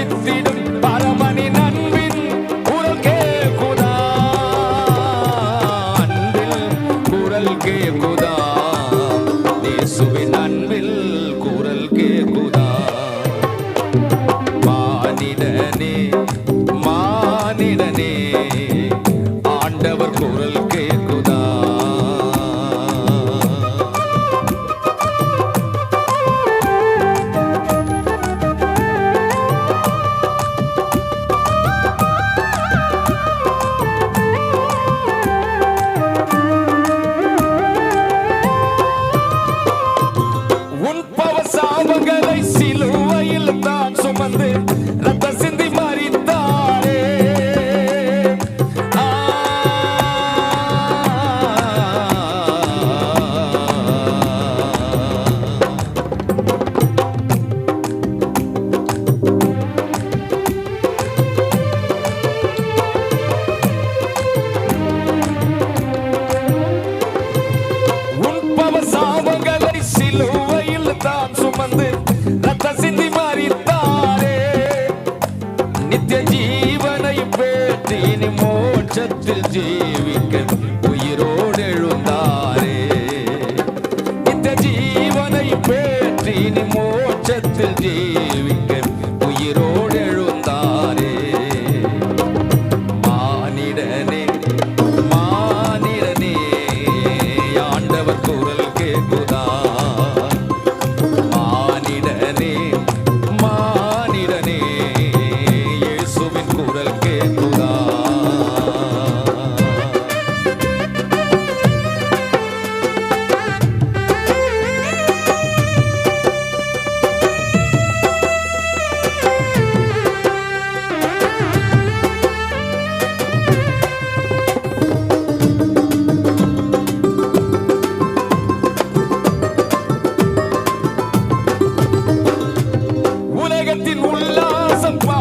சித்திடும் பரமணி நண்பின் குரல் கேக்குதா அன்பில் குரல் கேக்குதா நித்திய ஜீவனை பேட்டி இனி மோட்சத்தில் ஜீ உல்லாசம் பா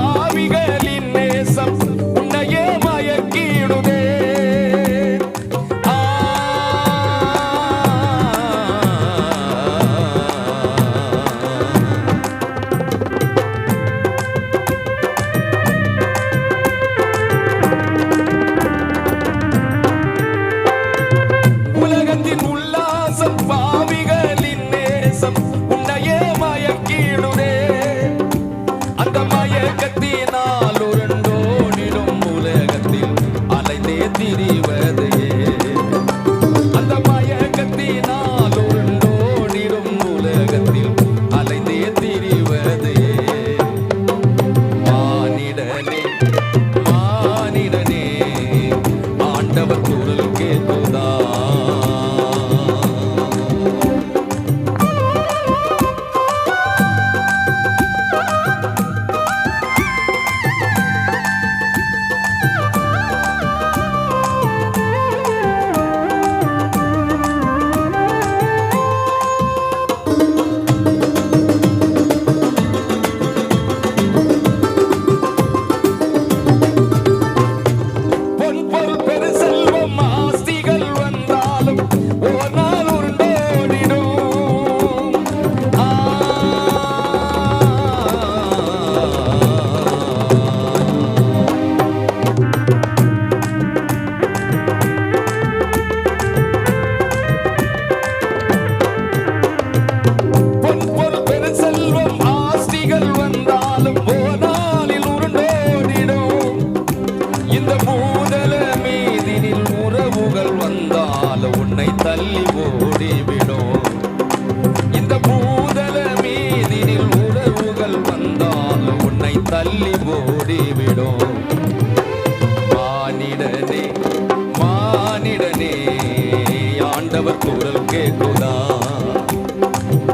குரல் கேட்குதா?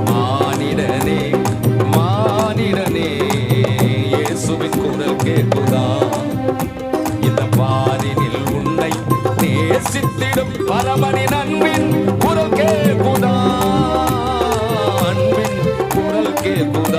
மானிடனே மானிடனே இயேசுவின் குரல் கேட்குதா? இந்த பாரினில் உன்னை நேசித்திடும் பரமனின் அன்பின் குரல் கேட்குதா? அன்பின் குரல் கேட்குதா?